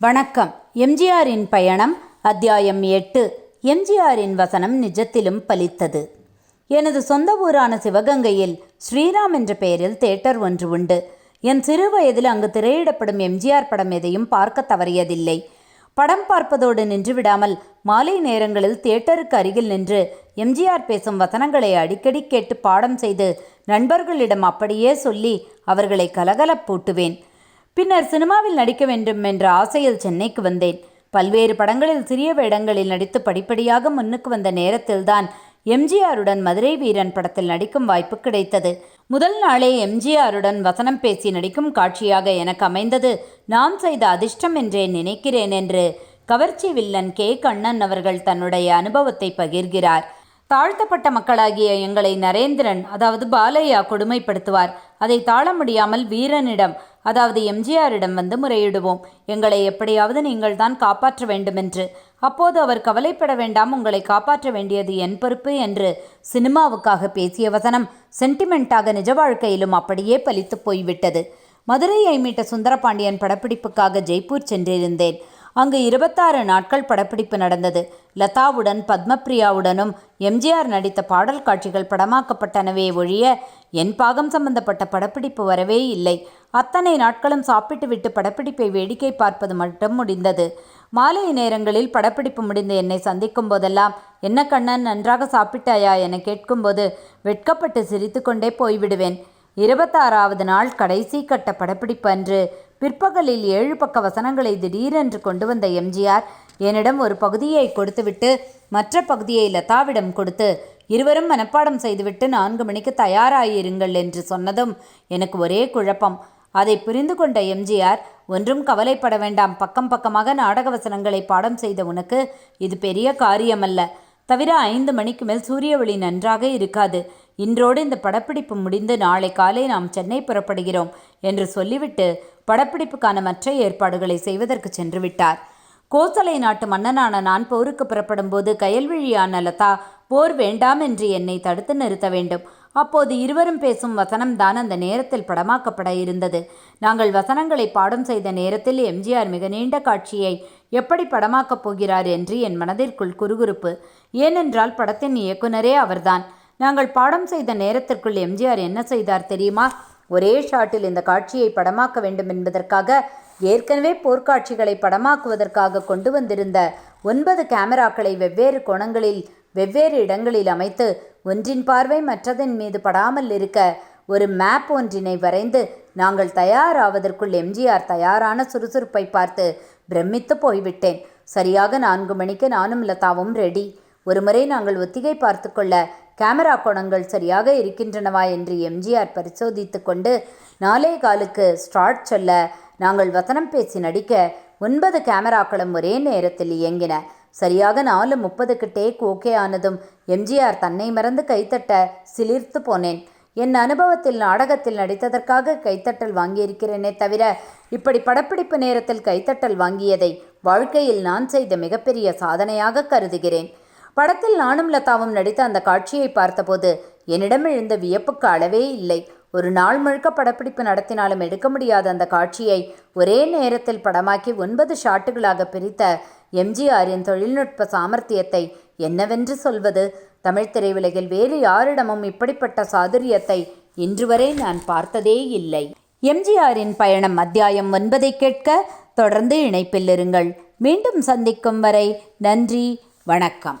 வணக்கம். எம்ஜிஆரின் பயணம் அத்தியாயம் எட்டு. எம்ஜிஆரின் வசனம் நிஜத்திலும் பலித்தது. எனது சொந்த ஊரான சிவகங்கையில் ஸ்ரீராம் என்ற பெயரில் தேட்டர் ஒன்று உண்டு. என் சிறு வயதில் அங்கு திரையிடப்படும் எம்ஜிஆர் படம் எதையும் பார்க்க தவறியதில்லை. படம் பார்ப்பதோடு நின்று விடாமல் மாலை நேரங்களில் தியேட்டருக்கு அருகில் நின்று எம்ஜிஆர் பேசும் வசனங்களை அடிக்கடி கேட்டு பாடம் செய்து நண்பர்களிடம் அப்படியே சொல்லி அவர்களை கலகலப்பூட்டுவேன். பின்னர் சினிமாவில் நடிக்க வேண்டும் என்ற ஆசையில் சென்னைக்கு வந்தேன். பல்வேறு படங்களில் சிறிய வேடங்களில் நடித்து படிப்படியாக முன்னுக்கு வந்த நேரத்தில்தான் எம்ஜிஆருடன் மதுரை வீரன் படத்தில் நடிக்கும் வாய்ப்பு கிடைத்தது. முதல் நாளே எம்ஜிஆருடன் வசனம் பேசி நடிக்கும் காட்சியாக எனக்கு அமைந்தது. நாம் செய்த அதிர்ஷ்டம் என்றே நினைக்கிறேன் என்று கவர்ச்சி வில்லன் கே. கண்ணன் அவர்கள் தன்னுடைய அனுபவத்தை பகிர்கிறார். தாழ்த்தப்பட்ட மக்களாகிய எங்களை நரேந்திரன் அதாவது பாலையா கொடுமைப்படுத்துவார். அதை தாழ முடியாமல் வீரனிடம் அதாவது எம்ஜிஆரிடம் வந்து முறையிடுவோம். எங்களை எப்படியாவது நீங்கள் தான் காப்பாற்ற வேண்டுமென்று. அப்போது அவர் கவலைப்பட வேண்டாம் உங்களை காப்பாற்ற வேண்டியது என் பொறுப்பு என்று சினிமாவுக்காக பேசிய வசனம் சென்டிமெண்ட்டாக நிஜ வாழ்க்கையிலும் அப்படியே பலித்து போய்விட்டது. மதுரையை மீட்ட சுந்தரபாண்டியன் படப்பிடிப்புக்காக ஜெய்ப்பூர் சென்றிருந்தேன். அங்கு இருபத்தாறு நாட்கள் படப்பிடிப்பு நடந்தது. லதாவுடன் பத்மப்ரியாவுடனும் எம்ஜிஆர் நடித்த பாடல் காட்சிகள் படமாக்கப்பட்டனவே ஒழிய என் பாகம் சம்பந்தப்பட்ட படப்பிடிப்பு வரவே இல்லை. அத்தனை நாட்களும் சாப்பிட்டுவிட்டு படப்பிடிப்பை வேடிக்கை பார்ப்பது மட்டும் முடிந்தது. மாலை நேரங்களில் படப்பிடிப்பு முடிந்து என்னை சந்திக்கும் போதெல்லாம் என்ன கண்ணன் நன்றாக சாப்பிட்டாயா? என கேட்கும்போது வெட்கப்பட்டு சிரித்துக்கொண்டே போய்விடுவேன். இருபத்தாறாவது நாள் கடைசி கட்ட படப்பிடிப்பு அன்று பிற்பகலில் ஏழு பக்க வசனங்களை திடீரென்று கொண்டு வந்த எம்ஜிஆர் என்னிடம் ஒரு பகுதியை கொடுத்துவிட்டு மற்ற பகுதியை லதாவிடம் கொடுத்து இருவரும் மனப்பாடம் செய்துவிட்டு நான்கு மணிக்கு தயாராயிருங்கள் என்று சொன்னதும் எனக்கு ஒரே குழப்பம். அதை புரிந்து கொண்ட எம்ஜிஆர் ஒன்றும் கவலைப்பட வேண்டாம். பக்கம் பக்கமாக நாடக வசனங்களை பாடம் செய்த உனக்கு இது பெரிய காரியமல்ல. தவிர ஐந்து மணிக்கு மேல் சூரிய ஒளி நன்றாக இருக்காது. இன்றோடு இந்த படப்பிடிப்பு முடிந்து நாளை காலை நாம் சென்னை புறப்படுகிறோம் என்று சொல்லிவிட்டு படப்பிடிப்புக்கான மற்ற ஏற்பாடுகளை செய்வதற்கு சென்று விட்டார். கோசலை நாட்டு மன்னனான நான் போருக்கு புறப்படும் போது கயல்விழியான லதா போர் வேண்டாம் என்று என்னை தடுத்து நிறுத்த வேண்டும். அப்போது இருவரும் பேசும் வசனம்தான் அந்த நேரத்தில் படமாக்கப்பட இருந்தது. நாங்கள் வசனங்களை பாடம் செய்த நேரத்தில் எம்ஜிஆர் மிக நீண்ட காட்சியை எப்படி படமாக்கப் போகிறார் என்று என் மனதிற்குள் குறுகுறுப்பு. ஏனென்றால் படத்தின் இயக்குனரே அவர்தான். நாங்கள் பாடம் செய்த நேரத்திற்குள் எம்ஜிஆர் என்ன செய்தார் தெரியுமா? ஒரே ஷாட்டில் இந்த காட்சியை படமாக்க வேண்டும் என்பதற்காக ஏற்கனவே போர்க்காட்சிகளை படமாக்குவதற்காக கொண்டு வந்திருந்த ஒன்பது கேமராக்களை வெவ்வேறு கோணங்களில் வெவ்வேறு இடங்களில் அமைத்து ஒன்றின் பார்வை மற்றதன் மீது படாமல் இருக்க ஒரு மேப் ஒன்றினை வரைந்து நாங்கள் தயாராவதற்குள் எம்ஜிஆர் தயாரான சுறுசுறுப்பை பார்த்து பிரமித்து போய்விட்டேன். சரியாக நான்கு மணிக்கு நானும் லதாவும் ரெடி ஒருமுறை நாங்கள் ஒத்திகை பார்த்து கொள்ள கேமரா கோணங்கள் சரியாக இருக்கின்றனவா என்று எம்ஜிஆர் பரிசோதித்து கொண்டு நாலே காலுக்கு ஸ்டார்ட் சொல்ல நாங்கள் வசனம் பேசி நடிக்க ஒன்பது கேமராக்களும் ஒரே நேரத்தில் இயங்கின. சரியாக நாலு முப்பதுக்கு டேக் ஓகே ஆனதும் எம்ஜிஆர் தன்னை மறந்து கைத்தட்ட சிலிர்த்து போனேன். என் அனுபவத்தில் நாடகத்தில் நடித்ததற்காக கைத்தட்டல் வாங்கியிருக்கிறேனே தவிர இப்படி படப்பிடிப்பு நேரத்தில் கைத்தட்டல் வாங்கியதை வாழ்க்கையில் நான் செய்த மிகப்பெரிய சாதனையாக கருதுகிறேன். படத்தில் நானும் லதாவும் நடித்த அந்த காட்சியை பார்த்தபோது என்னிடம் எழுந்த வியப்புக்கு அளவே இல்லை. ஒரு நாள் முழுக்க படப்பிடிப்பு நடத்தினாலும் எடுக்க முடியாத அந்த காட்சியை ஒரே நேரத்தில் படமாக்கி ஒன்பது ஷாட்டுகளாக பிரித்த எம்ஜிஆரின் தொழில்நுட்ப சாமர்த்தியத்தை என்னவென்று சொல்வது? தமிழ் திரையுலகில் வேறு யாரிடமும் இப்படிப்பட்ட சாதுரியத்தை இன்று வரை நான் பார்த்ததே இல்லை. எம்ஜிஆரின் பயணம் அத்தியாயம் ஒன்பதை கேட்க தொடர்ந்து இணைப்பில் இருங்கள். மீண்டும் சந்திக்கும் வரை நன்றி வணக்கம்.